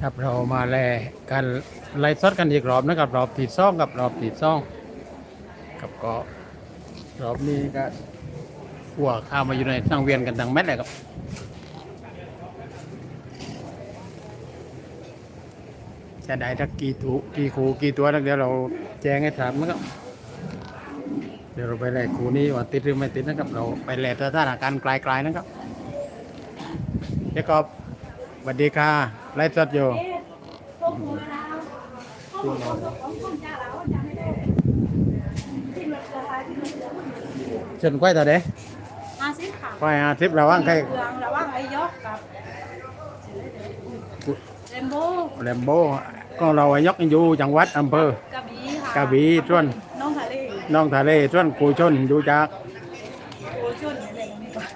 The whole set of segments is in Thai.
ครับเรามาแลกันไล่สดกันอีกรอบนะครับรอบตีซ่องกับรอบตีซ่องกับก็รอบนี้ก็หัวข้าวมาอยู่ในสังเวียนกันดังแมทเลยครับจะได้ทักกี่ถูกี่คูกี่ตัวนักเดี๋ยวเราแจ้งให้ถามนะครับเดี๋ยวเราไปแลกคูนี้ว่าติดหรือไม่ติดนะครับ เราไปแลกสถานการณ์ไกลๆนะครับเจ๊กอ วัสดีค่ะไล่สดอยู่ต้มหัวแล้วเขาบอกว่าของคนจ้าแล้วจ้าไม่ได้ที่มันราคาที่มันเหลือเชิญก้อยต่อเด้ห้าสิบค่ะก้อยอาทิตย์ระว่างใครเหลืองระว่างไอ้ยกกับเรนโบ้แลมโบก็เรายกอยู่จังหวัดอำเภอกระบี่ค่ะกระบี่ส่วนน้องทะเลน้องทะเลส่วนกูชนอยู่จาก โอชุนอะไรกันนี่ก่อน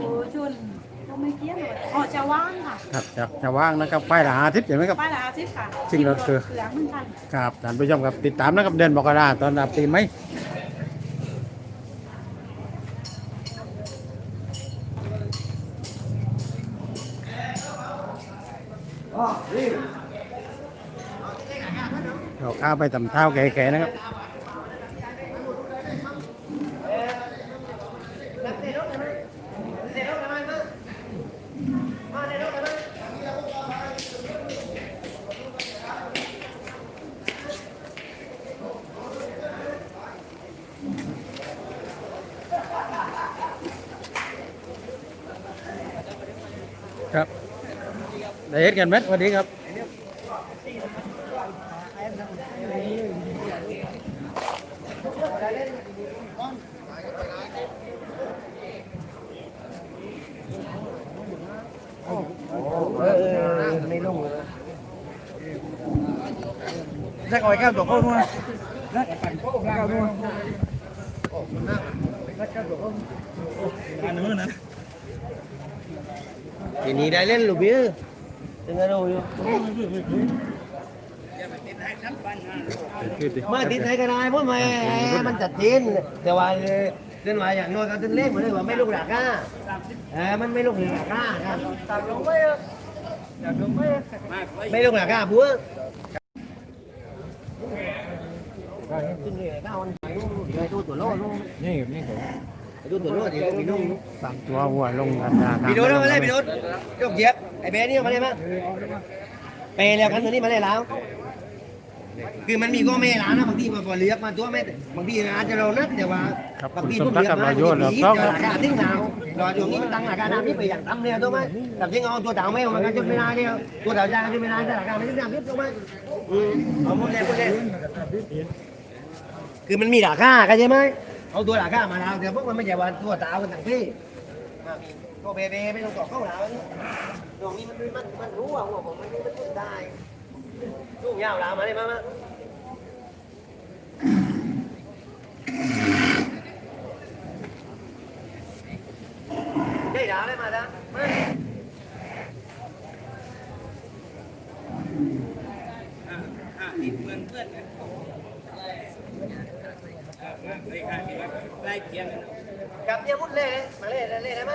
โอชุนก็ไม่เกี้ยนเลยอ๋อจะว่าง ค่ะครับจากจะว่างนะครับไปละอาทิตย์เห็นไหมครับ ป้ายละห้าสิบค่ะจริงเหรอคือเหลืองเหมือนกันครับท่านผู้ชมครับติดตามนะครับเดือนมกราตอนรับปีไหมเราข้าวไปตำเท้าแก่ๆนะครับครับ เห็นกันไหมสวัสดีครับ Rác ngoài cao tổ không luôn. Rác cao luôn. Rác cao tổ không. Ăn nữa nè. Thì ní đây lên lục bia. Đừng có đồ vô. มาติดไทยกันได้เพราะไม่มันจัดจีนแต่ว่าเส้นว่าอย่างน้อยก็เส้นเล็กเหมือนเลยว่าไม่ลูกหลักอะเออมันไม่ลูกหลักอะครับตัดลงไปตัดลงไปไม่ลูกหลักอะบัวขึ้นเลยก้าวมันไปดูตัวโล่ลูกนี่นี่ผมไปดูตัวโล่ดิพี่นุ่งสามตัวหัวลงกันนาพี่โดนมาเลยพี่โดนยกเหยียบ ไอ้เบนี่มาเลยมั้งไปแล้วกันตัวนี้มาเลยแล้ว คือมันมีก็ไม่ร้านนะบางทีมันพอเลือกมาตัวไม่บางทีอาจจะเรานักแต่ว่าครับบางคุณทีสพมวกทักเลือกกับมาเราโยนเราดีต้องจะราคาทิ้งหนาวรออยู่นี้มันตั้งราคาน้ำนี่ไปอย่างต่ำเนี่ยตัวไหมแต่จริงเอาตัวเต่าไม่มันก็จะไม่ได้เนี่ยตัวเต่าจางจะไม่ได้แต่ราคาไม่ได้น้ำนิดตัวไหมอืมเอาหมดเลยหมดเลยคือมันมีราคากันใช่ไหมเอาตัวราคามาแล้วแต่พวกมันไม่ใช่ว่าตัวเต่ากันต่างที่ ก็เบเบไม่ต้องตอกเข้าหนาวตรงนี้มันมันมันรู้ว่าหัวผมมันมันพูดได้ลูกยาวลามาเลยมามาได้ดาวได้มาด้มากับเนี่ยมุดเล่มาเล่เล่ได้ไหม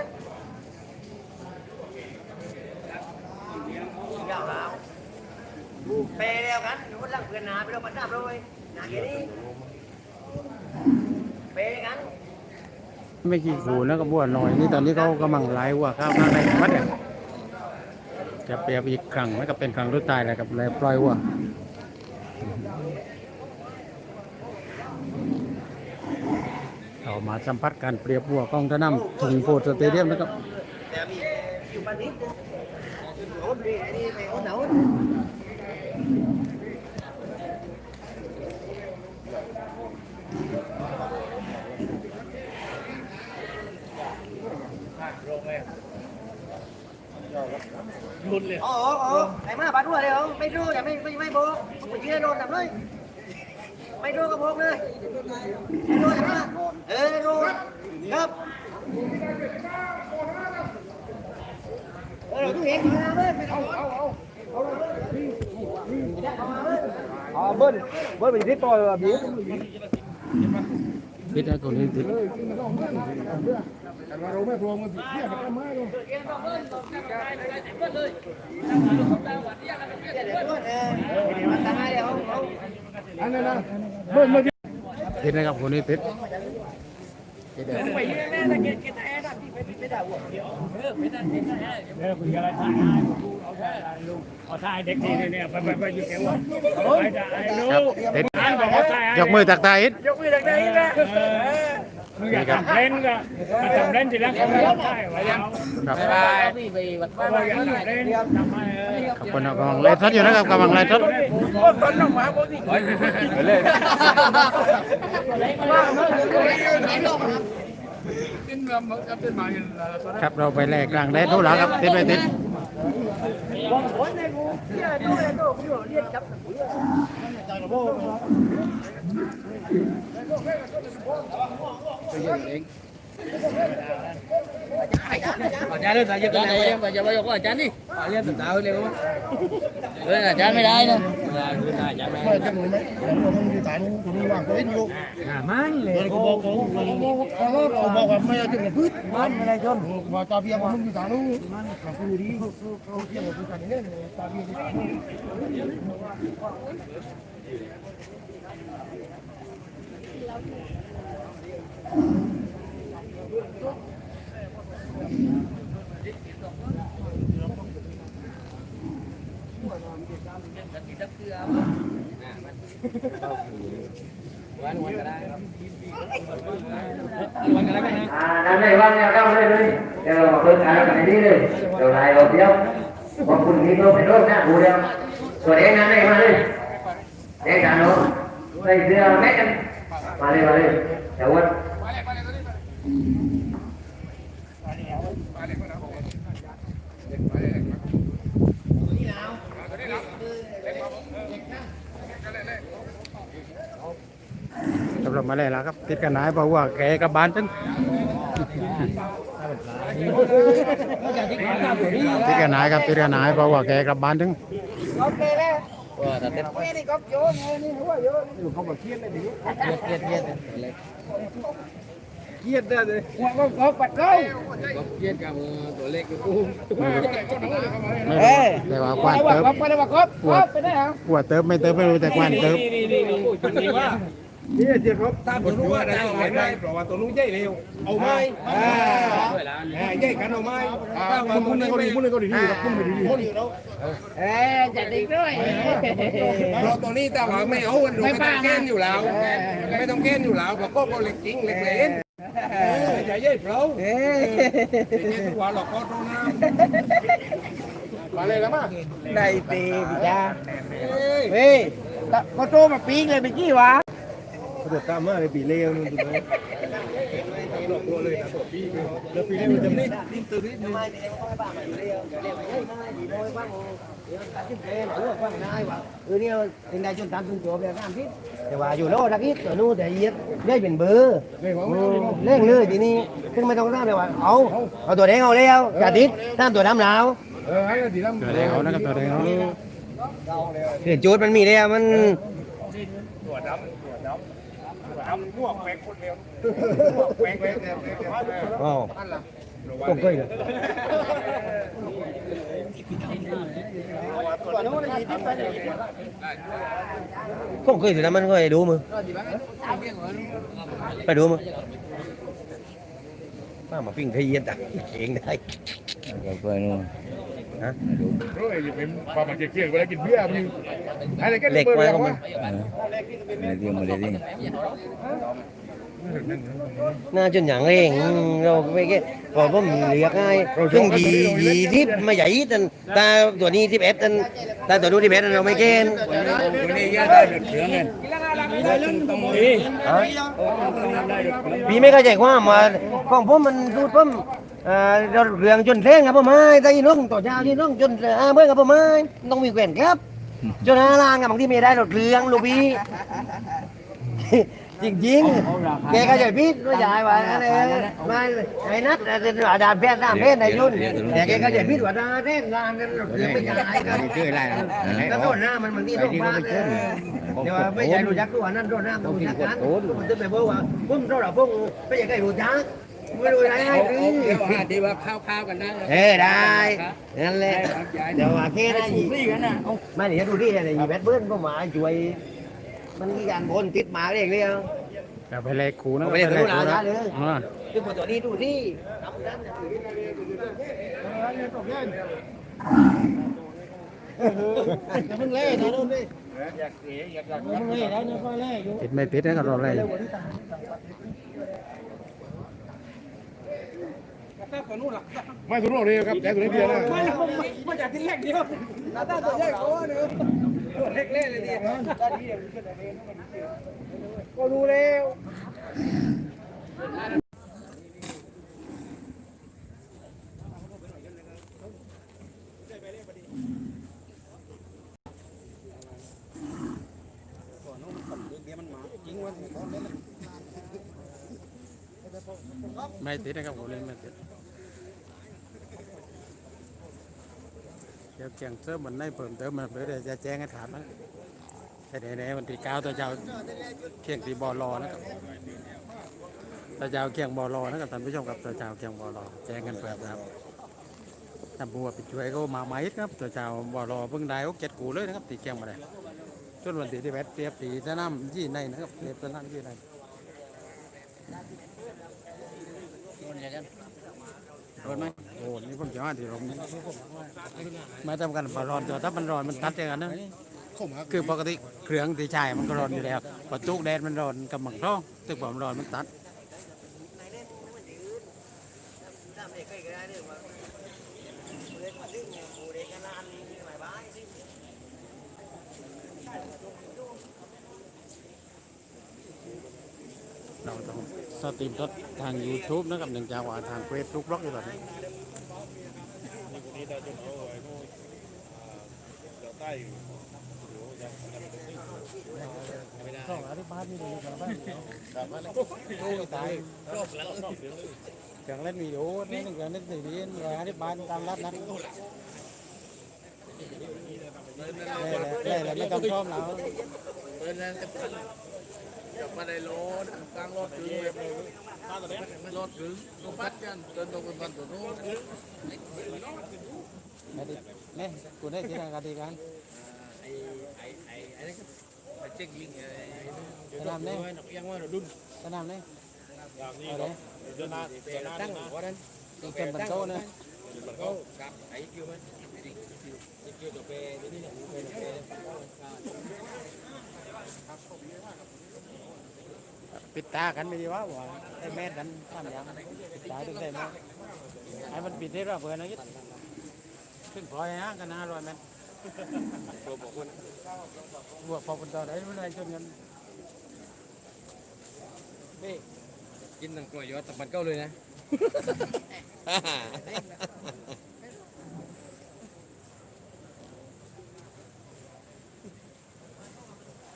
ยาวลาวเปย์แล้วกันมุดลังเพื่อนนาไปเราปัดดับเลยนาแค่นี้เปย์กันไม่กี่ขูนะก็บัวหน่อยนี่ตอนนี้เขากำลังไล่วัวข้าวหน้าในวัดเนี่ยจะเปรียบอีกครั้งไม่ก็เป็นครั้งรุ่นตายเลยกับเลยปล่อยวัวเอามาสัมผัสการเปรียบวัวกองทนำถุงโพดสเตเดียมนะครับ แต่มีอยู่ปานนี้โอ้ดีไอ้นี่ไปโอ้หนาวอ๋ออ๋อไอ้มาบาดด้วยเลยเหรอไม่รู้อย่าไม่ไม่ไม่บกไปยืนโดนทำเลยไม่รู้ก็บกเลยไม่รู้ใช่ไหมเออรู้ครับ เออเราต้องเห็นมาเว้ยไม่เอาเอาเอาเอาเอาเบิ้ลเบิ้ลไปที่ต่อยแบบนี้ติดนะคนนี้ติดเราไม่พร้ อมมันผิดเนี่ยมันไม่รู้อันนั้นนะเมื่อเมื่อติดนะครับคนนี้ติดเอาถ่ายเด็กนี่เนี่ยไปไปไปอยู่แถวว่าไปถ่ายดูครับติดอ่านบอกว่าถ่ายยกมือตักตาอิดยกมือจากไหนนะมึงอยากทำเล่นก็มาทำเล่นทีละครั้งถ่ายไว้แล้วครับเราอยากทำเล่นทำไมเออขอบคุณนะกำลังไล่สดอยู่นะครับกำลังไล่สดต้นออกมาพวกนี้ไปเลย ครับเราไปแลกกลางแดดดูแล้วครับติดไปติดอง จารย์เลยอาจารย์จะไปจะไปยกอาจารย์ดิเรียนต่าเลยเอออาจารย์ไม่ได้นะอาจารย์ไม่ได้ไม่จะมึงไหมมึงอยู่ฐานมึงวางตัวเองอยู่มันเอกกูกูบอกว่าไม่เอาถึงกับพืชมันอะไรจนว่เบียมึงอยู่ฐานนู้นมันกูดีเขาเที่ยวกูกันเนี่ยตาเบียที่ฐานนู้น hơn cả cái đi đi. Đầu này một tiêu. Còn คุณ nghĩ không phải đốt nha, bù đeo. Rồi đen năm nay mà đi. Đen cả nó. Đây giờ mét em. Mà đi mà đi. Chào quân. สำหรับมาเลยแล้วครับติดกันนายเพราะว่าแกกับบ้านตึ้งติดกันนายครับติดกันนายเพราะว่าแกกับบ้านตึ้งเครียดได้เลยก็ก็ปัดเข้าเครียดกับตัวเล็กกับกูไม่รู้แต่ว่ากวานเติบไปเลยว่าครบครบไปได้เหรอกวานเติบไม่เติบไม่รู้แต่กวานเติบ นี่นี่นี่จุดนี้ว่านี่เจ๊ครับตามผมรู้ว่าได้ไหมได้เพราะว่าตัวนู้นใหญ่เร็วเอาไม้อ่าใหญ่กันเอาไม้ถ้าว่ามึงนี่ก็ดีมึงนี่ก็ดีครับมึงไม่ดีมึงนี่เอ๊ะจัดอีกด้วยเพราะตัวนี้แต่ว่าไม่เอาไม่ต้องแก้นอยู่แล้ว ไม่ต้องแก้นอยู่แล้วเพราะก็ก็เล็กจริงเล็กเล่นอย่าเย่เพราเอ๊ะทุกวันหรอกก็ต้องน้ำมาเลยแล้วมั้งได้ตีพี่จ้าเฮ้ยก็โตมาปีกเลยเมื่อกี้วะ เดือดตามมาเลยปีเลี้ยวนึงถูกไหมหลอกตัวเลยนะตัวปีแล้วปีเลี้ยวจะนี่ดิ้นตื่นนิดนึงคือเนี่ยเป็นนายจนตามจนจบเลยน้ำทิศแต่ว่าอยู่โลดักอีกตัวนู้นแต่เย็ดได้เป็นเบอร์เร่งเล่งเลยทีนี้ซึ่งไม่ต้องทราบเลยว่าเอาเอาตัวแดงเอาแล้วจ่าทิศตามตัวดำหนาวเออให้ดีแล้วตัวแดงเขานะครับตัวแดงเขาเห็นจูดมันมีแล้วมันตัวดำตัวดำตัวดำลวกแปลงคนเร็วลวกแปลงแปลงแปลงแปลงอ๋อนั่นล่ะต้องเคยเลยก็เคยถือนะมันเคยดูมือไปดูมือป้ามาปิ้งไทยเย็นอะเองได้เคยนู่น ฮะโอ้ยอย่าเป็นความมันเกี่ยวกับอะไรกินเบี้ยมันอะไรกันเล็กไว้ก็มัน Đây đi, mà đây đi. น่าจนอย่างเร่งเราไม่แก่พอผมเรียกง่ายซึ่งดีดีที่ไม่ใหญ่แต่ตาตัวนี้ที่เอฟตาตัวนู้นที่เอฟเราไม่เกณฑ์วันนี้ย่าได้เดือดเถืองเงินต้องมีพี่ไม่เข้าใจความว่าของผมมันรูดผมเอ่อเราเรื่องจนแท่งครับผมไม่แต่ยีน้องต่อยาวยีน้องจนอาเมื่อกับผมไม่ต้องมีแกวนครับ จนอาลานกับบางที่ไม่ได้รถเรืองลูกพี่ทจริงๆแกก็จะพิษไม่ใช่ว่าอะไรไม่ไอ้นัทแต่เป็นว่าดานเพชรดานเพชรในยุ่นแต่แกก็จะพิษว่าดานเพชรดานกันคือไม่ใช่กันชื่ออะไรนะแล้วโดนหน้ามันมันที่โรงพยาบาลเดี๋ยวไม่ใช่รู้จักตัวนั้นโดนหน้ามันรู้จักกันมันจะไปบอกว่าพุ่มโดนหรอพุ่มไม่ใช่ใครรู้จัก ไม่รู้อะไรให้คือเดี๋ยวอาจจะว่าข้าวๆกันได้เอ้ได้นั่นแหละเดี๋ยวว่าแค่นั้นอีกไม่เดี๋ยวดูดิอะไรอีแบทเบิ้ลก็มาช่วย มันมีการบนติดมาเรียกเรียกจะไปแลกครูนะเอาไปแลกครูนะนะเลยอ่าคือพอตัวนี้ดูที่จะมึงเล่นะดูดิมึงเล่แล้วเนี่ยก็เล่อยู่ติดไม่ติดนะก็ร ออะไรอยู่ไม่ตัวนู้นเลยครับแต่ตัวนี้เดียวนะก็รู้แล้วไม่ติดนะครับผมเล่นไม่ติด ดี๋ยวเกียงเสริมมันได้เพิ่มเติมมาเพื่อจะแจ้งให้ถามนะแต่ไหนๆวันที่เก้าตัวเจ้าเคียงตีบอลรอนะครับตัวเจ้าเคียงบอลรอนะครับท่านผู้ชมครับตัวเจ้าเคียงบอลรอแจ้งกันเปิดนะครับถ้าบัวไปช่วยก็มาไหมครับตัวเจ้าบอลรอเพิ่งได้โอเก็ดกูเลยนะครับตีเคียงมาได้จนวันที่ที่แปดเตรียมตีสนามยี่ในนะครับเตรียมสนามยี่ใน รถไหมโอ้นี่ผมจะว่าที่ลงนี่ไม่ทำกันพอร้อนแตัวถ้ามันร้อนมันตัดอย่างนั้นนะคือปกติเครื่องตีชายมันก็ร้อนอยู่แล้วพอจุกแดดมันร้อนกับหมักท้องตึกผมร้อนมันตัด เราต้องสตรีมทดทาง YouTube นะครับหนึ่งจากว่าทางเฟซบุ๊กบล็อกอยู่แบบนี้เครื่องเล่นวิดีโอนี่เครื่งเล่นสีดีร้อยห้าสิบาทตามรัดนะเล่นแล้วไม่ต้องชอบเราเดินนั่น จะมาได้รถกลางรถคือไม่รถคือรถบัสกันเดินตรงเป็นบันตัวนู้นนี่กูได้ที่ทางการดีกันไอ้ไอ้ไอ้ไอ้นี่ก็เจ๊กลิงไอ้สนามเนี่ยยังว่าเราดุนสนามเนี่เอาเลยเดินมาตั้งหัวนั้นตีเต็มบันโต้เนี่ยก็กับไอ้คิวมันคิวตัวเปย์นี่เนี่ยเปย์เปย์ปิดตากันไม่ดีวะว่าได้แม่กันทำอย่างปิดตาถึงได้แม่ไอ้มันปิดได้เราเพื่อนนะยึดขึ้นพอยฮะกันนะรอยแม่บวกพอคนต่อได้ไม่ได้ชนกันกินหนังกล้วยยอดตับมันเก้าเลยนะ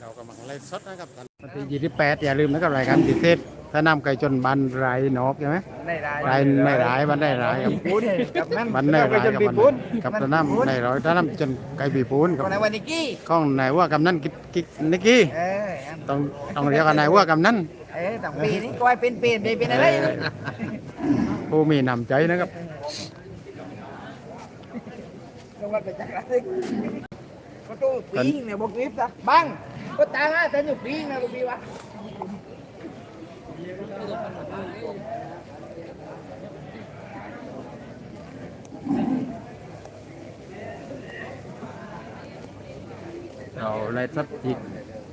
เรากำลังไล่สดนะครับ วันที่ยี่สิบแปดอย่าลืมนะครับรายการติเทศถ้านำไก่จนบันไรนอกใช่ไหมได้ได้ไรไม่ร้ายบันได้ร้ายครับปูนกับนั่นบันได้ร้ายกับบันกับตะน้ำในร้อยตะน้ำจนไก่ปีปูนกับในวันนี้กี้ข้องไหนว่ากับนั่นกิกกิกนิกกี้เออต้องต้องเรียกกันไหนว่ากับนั่นเออต่างปีนี้ก้อยเป็นปีนเป็นอะไรผู้มีนำใจนะครับลงมาไปจากอะไรก็ตู้ปีงเนี่ยบอกวิบซะบัง ก็ตาฮะแต่อยู่ปีนะลูกพี่วะเราเลยสักอีก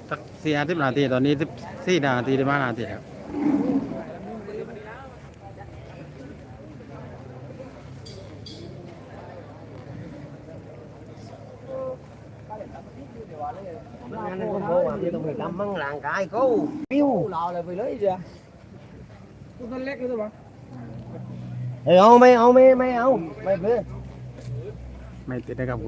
สักสี่ห้าสิบนาทีตอนนี้สิบสี่นาทีได้มานาทีครับ งานนั้นก็บอกว่าไม่ต้องไป ทำมั่งร่างกายเขาปิ้วเราเลยไปเลยจ้ะตัวนั้นเล็กเลยตัวเออเอาไม่เอาไม่ไม่เอาไม่เพื่อไม่ติดนะครับค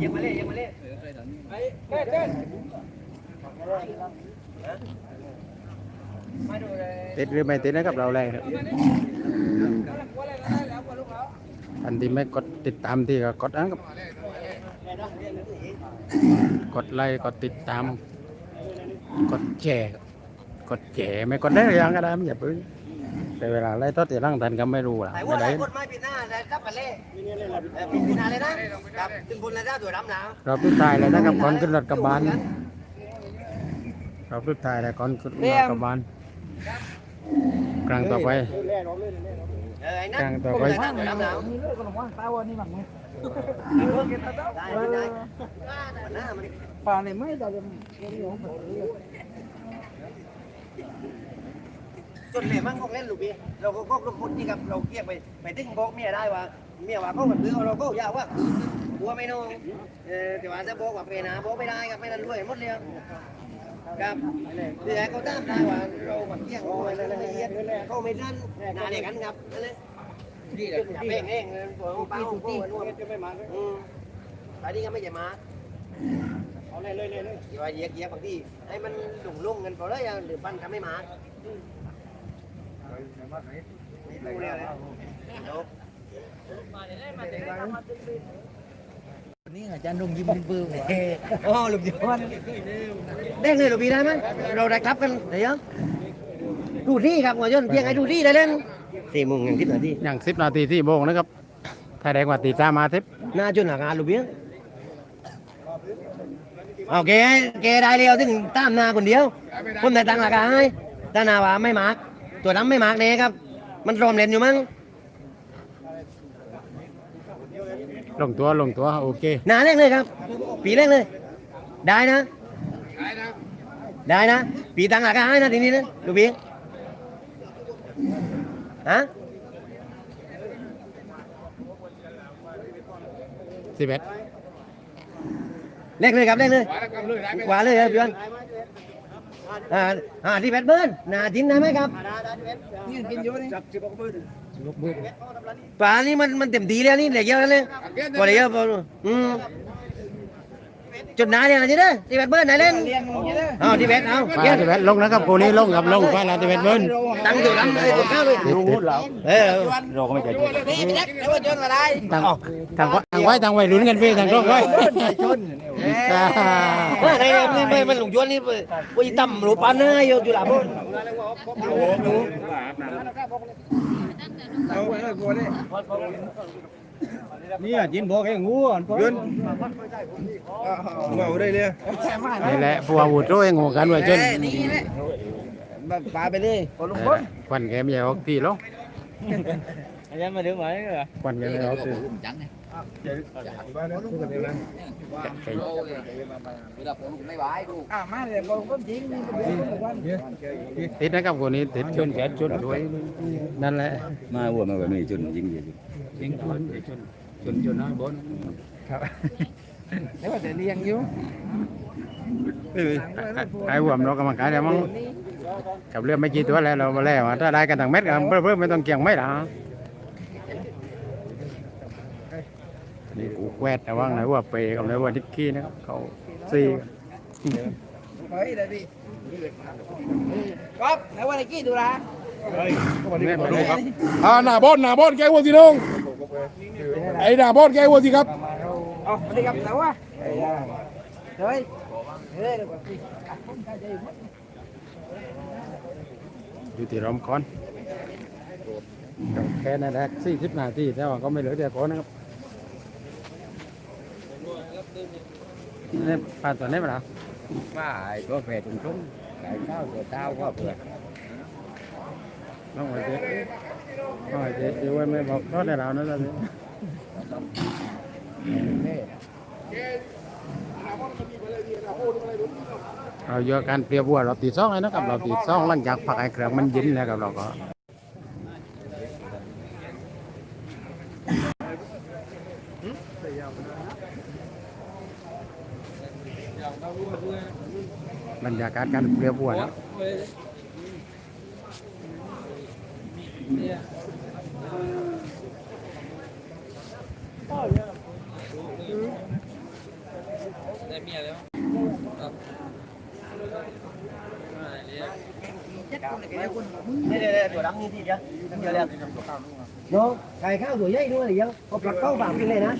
น้องนอนตัวน้ำเยี่ยมมาเลยเยี่ยมมาเลยติดหรือไม่ติดนะครับเราแรกครับอันที่ไม่กดติดตามที่ก็กดนะครับกดไลค์กดติดตาม กดแชร์กดแชร์ไม่กดได้หรือยังก็ได้ไม่อย่าเพิ่ง แต่เวลาไล่ทอดตีร่างทันก็ไม่รู้ล่ะแต่ไม่ว่าได้กดไม้ปีหน้าแล้วจับกันเล่ปีปีหน้าเลยนะครับถึงบุญแล้วตัวดำแล้วเราพิทายเลยนะครับก่อนขึ้นรถกระบาลเราพิทายเลยก่อนขึ้นรถกระบาลครั้งต่อไป เออไอ้นั่นกลางต่อไปตัวดำแล้วมีเรื่องขนมว่างตาวันนี้มั้งไหมได้ได้ได้หน้ามันป่าเนี่ ยไม่แต่ยังยังของผมจนเหลี่ยมั่งคงเล่นลูกพี่เราก็ก็ลงพุทนี่ครับเราเกียกไปไปตึ้งบอกเมียได้ว่าเมียว่าก็แบบซื้อเราก็อยากว่าหัวไม่นองเออแต่ว่าจะบอกว่าเป็นนะบอกไม่ได้ครับไม่นั้นรวยหมดเลยครับที่ไหนเขาตามได้ว่าเราแบบเกียกโอ้ยละเอียดเขาไม่ทันนาเดียกันครับนั่นเลยอย่าเพ่งเองตัวป้าของกูจะไม่มาอืมไปนี่ก็ไม่จะมาเอาเลยเลยเลยอย่าเยียบเยียบบางทีให้มันหลงลุ่งกันพอแล้วหรือปั้นก็ไม่มา นี่อาจารย์ดงยิ้มปื้มเฮ้อ๋อลูกเดียวได้เลยลูกพี่ได้ไหมเราได้ครับกันเดี๋ยวดูที่ครับหัวจนเพียงไอ้ดูที่ได้เล่นสี่โมงอย่างที่ไหนที่อย่างสิบนาทีที่โบงนะครับถ้าแดงกว่าตีตามาทิปหน้าจนหลังงานลูกเบี้ยโอเคแกได้เร็วถึงตามนาคนเดียวคนแต่ตังหลักให้ตานาว่าไม่มาร์ก ตัวน้ำไม่มาร์กเน่ครับ มันรอมเล่นอยู่มั้งลงตัวลงตัวโอเคนาเล่นเลยครับ ปีเล่นเลย ได้นะ ได้นะ ปีตังหลักให้นะทีนี้นะลูกเบี้ยฮะสิบเอ็ดเล่นเลยครับเล่นเลยขวาแล้วกำเลยได้ไหมกว่าเลยครับพี่วัน อ่าอ่าที่แบดเบิร์นนาจินได้ไหมครับนี่กินอยู่นี่ป่านี่มันมันเต็มทีแล้วนี่เหลือเยอะแล้วเลยพอเหลือเยอะพออืม จุดไหนเนี่ยนะจินนะที่แบดเบิร์นไหนเล่นเลี้ยงลงนี้เลยเอาที่แบดเอาไปสิบเอ็ดลงนะครับคู่นี้ลงกับลงไปแล้วสิบเอ็ดเบิ้ลตั้งตัวลำเลยตัวข้าวเลยติดติดเออนี่ไปยักแล้วว่าจนอะไรทางทางทางไว้ทางไว้ลุ้นกันพี่ทางตรงไว้ว่าไงนี่ไม่มันหลงยวนนี่ไปไปต่ำหลูปันนะอยู่จุฬาพร นี่อะจินบอกไอ้งูอะยืนเมาได้เลยนี่แหละผู้อาวุธรู้เองหัวกันไว้จนนี่แหละปลาไปเลยคนลงเออควันแกมใหญ่ออกทีลงอาจารย์มาดูไหมเหรอควันแกมใหญ่ออกทีไก่อ่ามาเลยบอกความจริงนี่เป็นวันติดนะครับคู่นี้ติดชนแขนชนด้วยนั่นแหละมาวัวมาแบบนี้จนยิงเดียว ยิงชนชนชนชนน้อยบนครับแล้วว่าแต่เลี้ยงอยู่ไอ้หัวมันเรากำลังกายเดี๋ยวมั้งกับเรื่องไม่กี่ตัวแล้วเรามาแล้วถ้าได้กันทางเม็ดกันเพิ่มไม่ต้องเกี่ยงไม่หรอนี่กูแควดแต่ว่าไหนว่าเปย์กับไหนว่าทิกกี้นะครับเขาซีเฮ้ยเลยดิครับแล้วว่าไอ้กี้ดูละเนี่ยมาดูครับอ่าหน้าบอลหน้าบอลแกวัวสิน้อง ไอ้หน้าบอลแกวัวสิครับอ๋อสวัสดีครับแต่ว่าเฮ้ยเฮ้ยอยู่ที่รอมคอนแค่นั้นแหละสี่สิบนาทีแต่ว่าก็ไม่เหลือเดียวก่อนนะครับนี่ปลาตัวนี้มาแล้วว่าไอ้ตัวแฝดตุ้งๆไก่ข้าวตัวเต้าก็เผื่อน้องไอ้เจ๊น้ องไอ้เจ๊อยู่ไว้ไม่บอกรอดได้แล้วนะตอนนี้เราเยอะการเปรียบวัวเราตีสองเลยนะครับเราตีสองหลังจากผักไอ้เครื่องมันยินแล้วกับเราก็บรรยากาศการเปรียบวัวนะ นี่เดี๋ยวตัวดำนี่ทีเดียวเดียวเลยเนาะไก่ข้าวตัวใหญ่ด้วยเดียวก็ปลักเข้าปากกินเลยนะ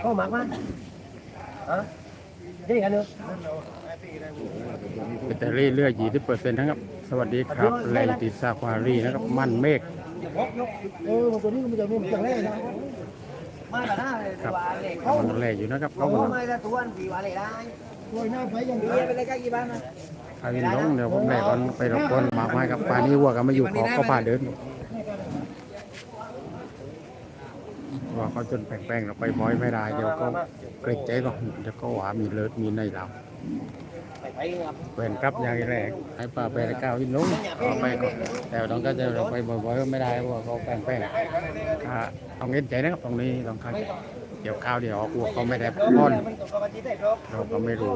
เข้าหมักมาฮะนี่กันเนาะแบตเตอรี่เหลือ20เปอร์เซ็นต์นะครับ สวัสดีครับแรงติดซาฟารีนะครับมันเมฆเออตัวนี้มันจะมีมันจะเล่นนะม่ละนะตัวเล็กเขามันแรงอยู่นะครับเขาบอกไม่ละตัวอันผีว่าอะไรได้ตัวหน้าไปยังดีไปเลยก็กี่บ้านนะอาวินน้องเดี๋ยวผมแม่ก่อนไปรบกวนหมาไม้กับปลานี้วัวก็มาอยู่ขอเขาพาเดินว่าเขาจนแป้งๆเราไปบอยไม่ได้เดี๋ยวก็เกรงใจก็เดี๋ยวก็หวามีเลิศมีในเรา เป็นครับอย่างแรกให้ปลาไปตะก้าววินน้องเอาไปก่อนแต่ต้องก็จะเราไปบ่อยๆก็ไม่ได้เพราะว่าเขาแป้งๆอ่าต้องเอ็นใจนะครับตรงนี้ต้องเข้าใจเดี๋ยวข้าวเดี๋ยวออกวัวเขาไม่ได้ป้อนมันตกกับที่ได้ครบเราก็ไม่รู้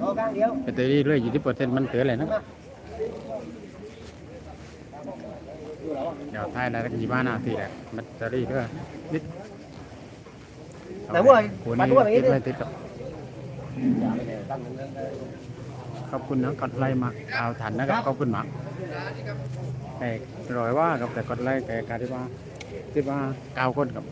โอ้ข้างเดียวแบตเตอรี่เหลือ20เปอร์เซ็นต์มันเกิดอะไรนะเดี๋ยวท้ายได้สักยี่บ้านาทีแหละแบตเตอรี่ด้วยนิดแต่ว่าคูปัดนี้ว่าอย่างตินี้ดไม่ติดครับ ขอบคุณนะกดไลค์มาเอาทันนะครับขอบคุณมากแต่รอยว่ากับแต่กดไลค์แต่การที่ว่าที่ว่าเก้าคนครับ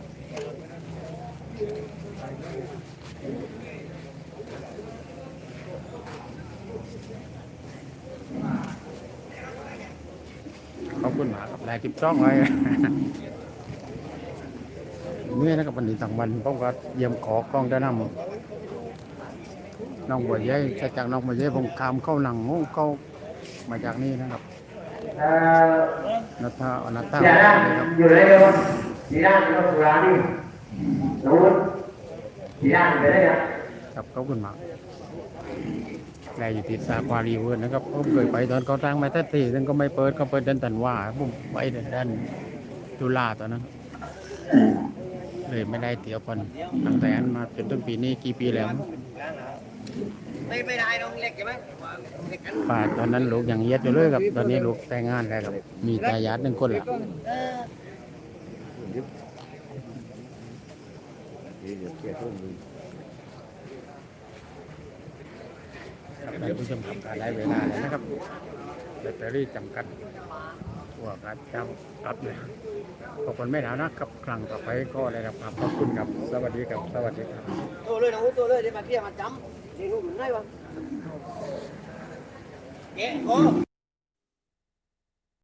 ขอบคุณมากครับได้กิบจ้องไว้เมื่อนะครับวันนี้ทั้งวันผมก็เยี่ยมขอกล้องได้นำน้ องบัวใหญ่จากน้องบัวใหญ่ผมคามเข้าหลังงงเข้ามาจากนี่นะครับเอ่อนัทธาอนัตตาอย่านะครับอยู่เลยเดี๋ยวดีด้านก็สุรานี่นู้นดีด้านไปได้ยังครับขอบคุณมากแลอยู่ติดสาควารีเวิร์ดนะครับผมเคยไปตอนเขาตั้งมาแต่ตีนึงก็ไม่เปิดก็เปิดเดินตันว่าผมไปเดินด้านจุฬาตอนนั้นเลยไม่ได้เตี๋ยวคนตั้งแต่นั้นมาจนถึงปีนี้กี่ปีแล้ว ไม่ไม่ได้น้องเล็กใช่ไหมเล็กกันป่าตอนนั้นลูกยังเย็ดอยู่เลยครับ ตอนนี้ลูกแต่งงานแล้วครับ มีทายาทหนึ่งคนแล้วเออครับท่านผู้ชมครับการได้เวลาแล้วนะครับแบตเตอรี่จำกัดหัวกัดจำรับเลยขอบคุณไม่ถานะครับครั้งต่อไปก็ได้รับความขอบคุณครับ สวัสดีครับ สวัสดีครับตัวเลยน้องตัวเลยเดี๋ยวมาเที่ยวมาจำ เดี๋ยวหนูอ